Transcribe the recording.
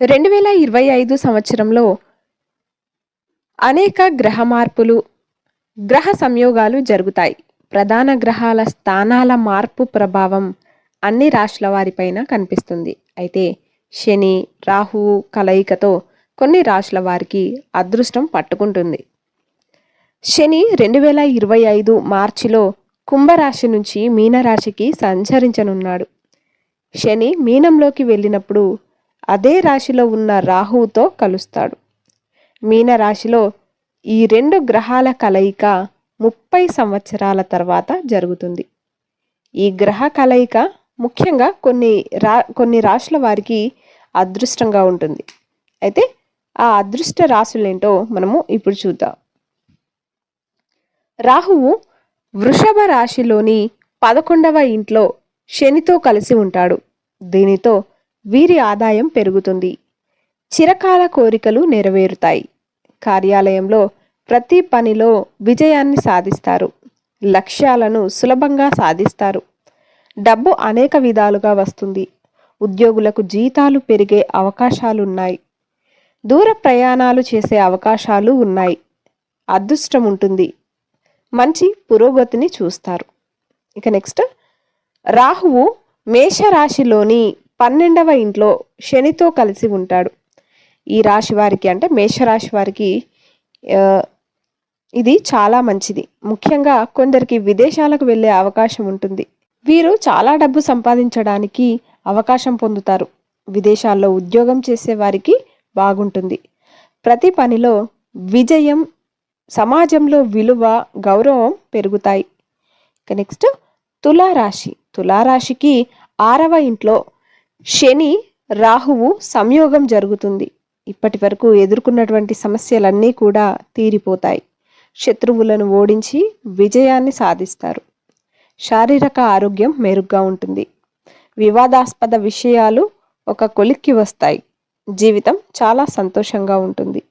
రెండు వేల ఇరవై ఐదు సంవత్సరంలో అనేక గ్రహ మార్పులు గ్రహ సంయోగాలు జరుగుతాయి. ప్రధాన గ్రహాల స్థానాల మార్పు ప్రభావం అన్ని రాశుల వారిపైన కనిపిస్తుంది. అయితే శని రాహువు కలయికతో కొన్ని రాశుల వారికి అదృష్టం పట్టుకుంటుంది. శని రెండు వేల ఇరవై ఐదు మార్చిలో కుంభరాశి నుంచి మీనరాశికి సంచరించనున్నాడు. శని మీనంలోకి వెళ్ళినప్పుడు అదే రాశిలో ఉన్న రాహువుతో కలుస్తాడు. మీనరాశిలో ఈ రెండు గ్రహాల కలయిక ముప్పై సంవత్సరాల తర్వాత జరుగుతుంది. ఈ గ్రహ కలయిక ముఖ్యంగా కొన్ని రా కొన్ని రాశుల వారికి అదృష్టంగా ఉంటుంది. అయితే ఆ అదృష్ట రాశులేంటో మనము ఇప్పుడు చూద్దాం. రాహువు వృషభ రాశిలోని పదకొండవ ఇంట్లో శనితో కలిసి ఉంటాడు. దీనితో వీరి ఆదాయం పెరుగుతుంది. చిరకాల కోరికలు నెరవేరుతాయి. కార్యాలయంలో ప్రతి పనిలో విజయాన్ని సాధిస్తారు. లక్ష్యాలను సులభంగా సాధిస్తారు. డబ్బు అనేక విధాలుగా వస్తుంది. ఉద్యోగులకు జీతాలు పెరిగే అవకాశాలున్నాయి. దూర ప్రయాణాలు చేసే అవకాశాలు ఉన్నాయి. అదృష్టం ఉంటుంది. మంచి పురోగతిని చూస్తారు. ఇక నెక్స్ట్ రాహువు మేషరాశిలోని పన్నెండవ ఇంట్లో శనితో కలిసి ఉంటాడు. ఈ రాశి వారికి అంటే మేషరాశి వారికి ఇది చాలా మంచిది. ముఖ్యంగా కొందరికి విదేశాలకు వెళ్ళే అవకాశం ఉంటుంది. వీరు చాలా డబ్బు సంపాదించడానికి అవకాశం పొందుతారు. విదేశాల్లో ఉద్యోగం చేసే వారికి బాగుంటుంది. ప్రతి పనిలో విజయం సమాజంలో విలువ గౌరవం పెరుగుతాయి. ఇక నెక్స్ట్ తులారాశి. తులారాశికి ఆరవ ఇంట్లో శని రాహువు సంయోగం జరుగుతుంది. ఇప్పటి వరకు ఎదుర్కొన్నటువంటి సమస్యలన్నీ కూడా తీరిపోతాయి. శత్రువులను ఓడించి విజయాన్ని సాధిస్తారు. శారీరక ఆరోగ్యం మెరుగ్గా ఉంటుంది. వివాదాస్పద విషయాలు ఒక కొలిక్కి వస్తాయి. జీవితం చాలా సంతోషంగా ఉంటుంది.